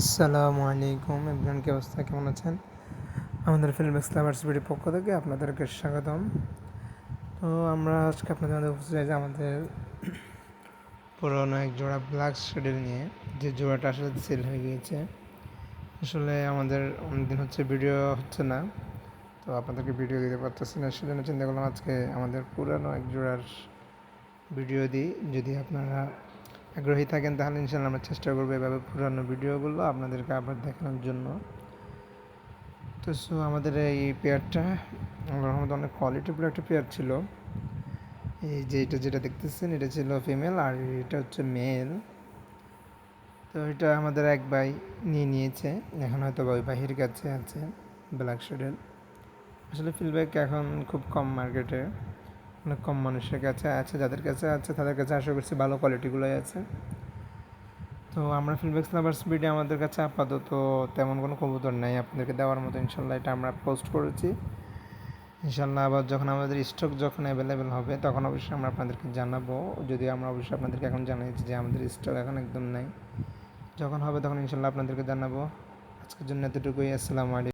আসসালামু আলাইকুম এভরিওয়ান, কি অবস্থা? কেমন আছেন? আমাদের ফিল্ম এক্সক্লাভার্স বিডির পক্ষ থেকে আপনাদেরকে স্বাগতম। তো আমরা আজকে আপনাদের মধ্যে উপস্থিত হয়েছি আমাদের পুরোনো এক জোড়া ব্ল্যাক শেডেল নিয়ে। যে জোড়াটা আসলে সেল হয়ে গিয়েছে। আসলে আমাদের অনেকদিন হচ্ছে ভিডিও হচ্ছে না। তো আপনাদেরকে ভিডিও দিতে পারতেছি না, সেজন্য চিন্তা করলাম আজকে আমাদের পুরানো এক জোড়ার ভিডিও দিই। যদি আপনারা আগ্রহী থাকেন, তাহলে ইনশাল্লাহ আমরা চেষ্টা করব এভাবে পুরানো ভিডিওগুলো আপনাদেরকে আবার দেখানোর জন্য। তো সো আমাদের এই পেয়ারটা রহমতে অনেক কোয়ালিটিফুল একটা পেয়ার ছিল। এই যে এটা যেটা দেখতেছেন, এটা ছিল ফিমেল আর এটা হচ্ছে মেল তো এটা আমাদের এক ভাই নিয়ে নিয়েছে, এখন হয়তো ওই ভাইয়ের কাছে আছে ব্ল্যাক শেডেল আসলে ফিলব্যাক এখন খুব কম মার্কেটে অনেক কম মানুষের কাছে আছে, যাদের কাছে আছে, তাদের কাছে আশা করছি ভালো কোয়ালিটিগুলোই আছে। তো আমরা ফিলব্যাক্স লাভার্স ভিডিও আমাদের কাছে আপাতত তেমন কোনো কবুতর নাই। আপনাদেরকে দেওয়ার মতো ইনশাল্লাহ এটা আমরা পোস্ট করেছি। ইনশাল্লাহ আবার যখন আমাদের স্টক যখন অ্যাভেলেবেল হবে, তখন অবশ্যই আমরা আপনাদেরকে জানাব। যদি আমরা অবশ্যই আপনাদেরকে এখন জানিয়েছি যে আমাদের স্টক এখন একদম নাই। যখন হবে তখন ইনশাল্লাহ আপনাদেরকে জানাব। আজকের জন্য এতটুকুই। আসসালামু আলাইকুম।